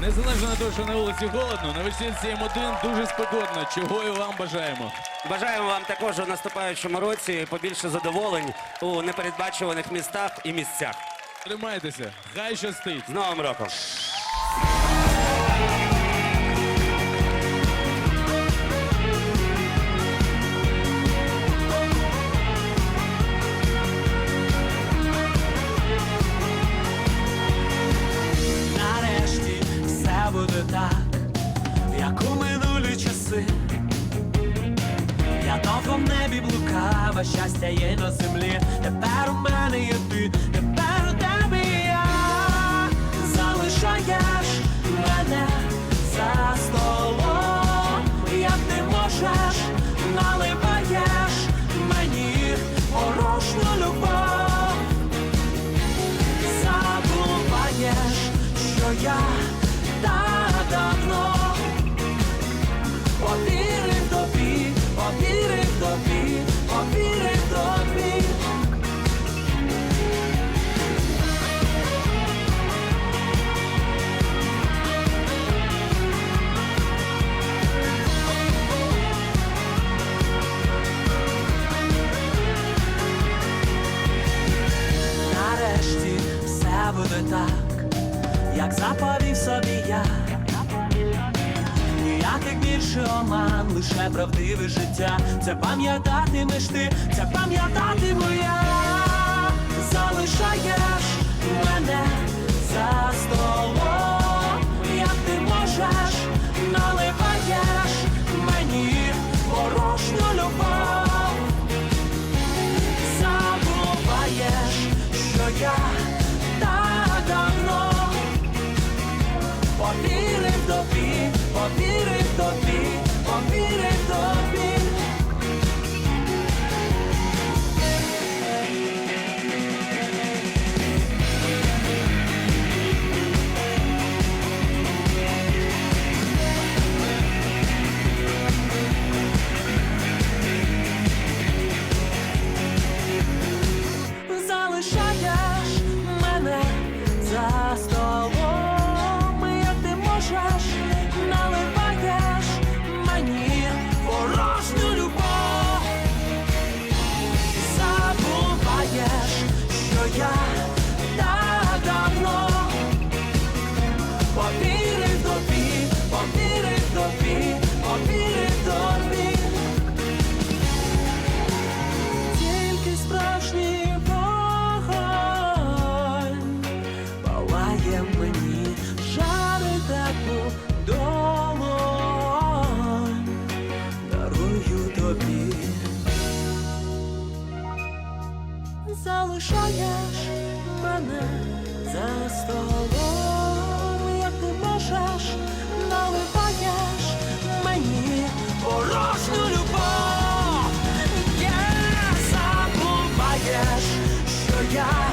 Незалежно на того, що на вулиці холодно, на вечірці М1 дуже спекотно. Чого і вам бажаємо. Бажаємо вам також у наступаючому році побільше задоволень у непередбачуваних містах і місцях. Тримайтеся, хай щастить. З Новим роком! Минулі. Я довго в небі блукав, щастя є на землі. Тепер у мене є повірив тобі, повірив тобі, повірив тобі. Нарешті все буде так, як заповів собі я. Ніяких більше оман, лише правдиве життя. Це пам'ятатимеш ти, це пам'ятатиму я. Залишаєш мене мене за столом, як ти можеш, наливаєш мені порожню любов, Я забуваєш, що я.